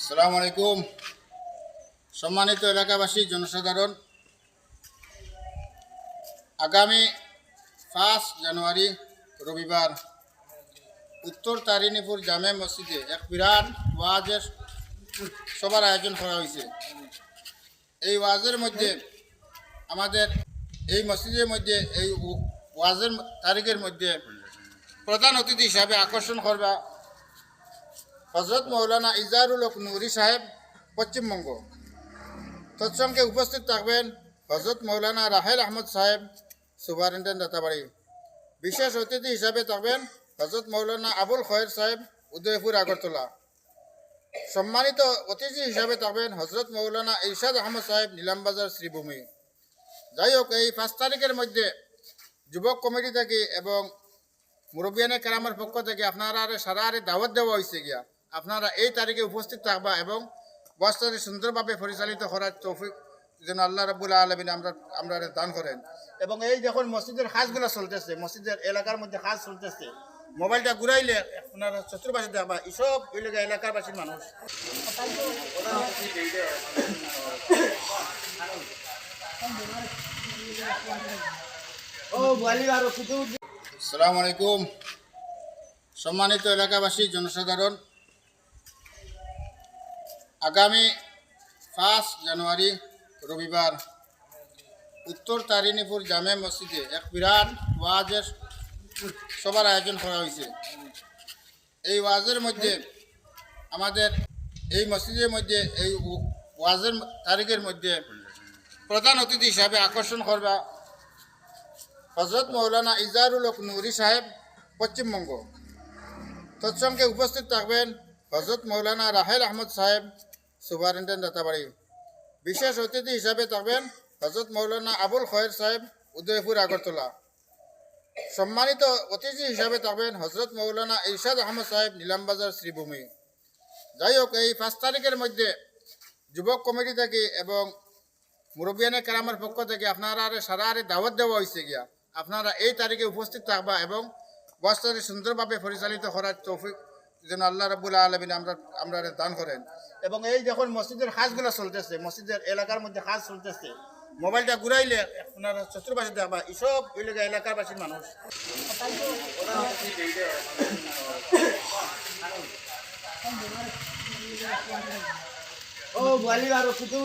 আসসালামু আলাইকুম। সম্মানিত এলাকাবাসী, জনসাধারণ, আগামী পাঁচ জানুয়ারি রবিবার উত্তর তারিণীপুর জামে মসজিদে এক বিরাট ওয়াজের সবার আয়োজন করা হয়েছে। এই ওয়াজের মধ্যে আমাদের, এই মসজিদের মধ্যে, এই ওয়াজের তারিখের মধ্যে প্রধান অতিথি হিসাবে আকর্ষণ করবা হজরত মৌলানা ইজারুল হক নুরি সাহেব পশ্চিমবঙ্গ। তৎসঙ্গে উপস্থিত থাকবেন হজরত মৌলানা রাহেল আহমদ সাহেব, সুপারিনটেন্ডেন্ট দাতাবাড়ি। বিশেষ অতিথি হিসাবে থাকবেন হজরত মৌলানা আবুল খয়ের সাহেব, উদয়পুর, আগরতলা। সম্মানিত অতিথি হিসাবে থাকবেন হজরত মৌলানা ইরশাদ আহমদ সাহেব, নিলামবাজার শ্রীভূমি। যাই হোক, এই পাঁচ তারিখের মধ্যে যুবক কমিটি থেকে এবং মুরব্বিয়ানে কেরামের পক্ষ থেকে আপনারা সারা আরে দাওয়াত দেওয়া হয়েছে গিয়া। আপনারা এই তারিখে উপস্থিত থাকবা এবং বস্তাটি সুন্দরভাবে পরিচালিত করার তৌফিক যেন আল্লাহ রবুল্লা আলমিন আমরা আমরা দান করেন। এবং এই যখন মসজিদের কাজগুলো চলতেছে, মসজিদের এলাকার মধ্যে কাজ চলতেছে, মোবাইলটা ঘুরাইলে আপনারা চতুর্পাশে দেখবা এসব ওই লেগে এলাকাবাসীর মানুষ। আসসালামু আলাইকুম। সম্মানিত এলাকাবাসী, জনসাধারণ আগামী পাঁচ জানুয়ারি রবিবার উত্তর তারিণীপুর জামে মসজিদে এক বিরাট ওয়াজের সবার আয়োজন করা হয়েছে এই ওয়াজের মধ্যে আমাদের, এই মসজিদের মধ্যে, এই ওয়াজের তারিখের মধ্যে প্রধান অতিথি হিসাবে আকর্ষণ করবা হজরত মৌলানা ইজারুল হক নুরি সাহেব পশ্চিমবঙ্গ তৎসঙ্গে উপস্থিত থাকবেন হজরত মৌলানা রাহেল আহমদ সাহেব সুপারিনটেন্ডেন্ট দাতাবাড়ি বিশেষ অতিথি হিসাবে থাকবেন হজরত মৌলানা আবুল খয়ের সাহেব উদয়পুর, আগরতলা। সম্মানিত অতিথি হিসাবে থাকবেন হজরত মৌলানা ইরশাদ আহমদ সাহেব নীলামবাজার শ্রীভূমি। যাই হোক, এই পাঁচ তারিখের মধ্যে যুবক কমিটি থেকে এবং মুরব্বিয়ানে কেরামের পক্ষ থেকে আপনারা আরে সারা আরে দাওয়াত দেওয়া হয়েছে গিয়া। আপনারা এই তারিখে উপস্থিত থাকবা এবং বস্তাটি সুন্দরভাবে পরিচালিত করার তৌফিক যেন আল্লাহ রবুল্লা আলমিন আমরা আমরা দান করেন। এবং এই যখন মসজিদের কাজগুলো চলতেছে, মসজিদের এলাকার মধ্যে কাজ চলতেছে, মোবাইলটা ঘুরাইলে আপনারা চতুর্পাশে দেখবা এসব ওই লেগে এলাকাবাসীর মানুষ। ও, বলি আর কিছু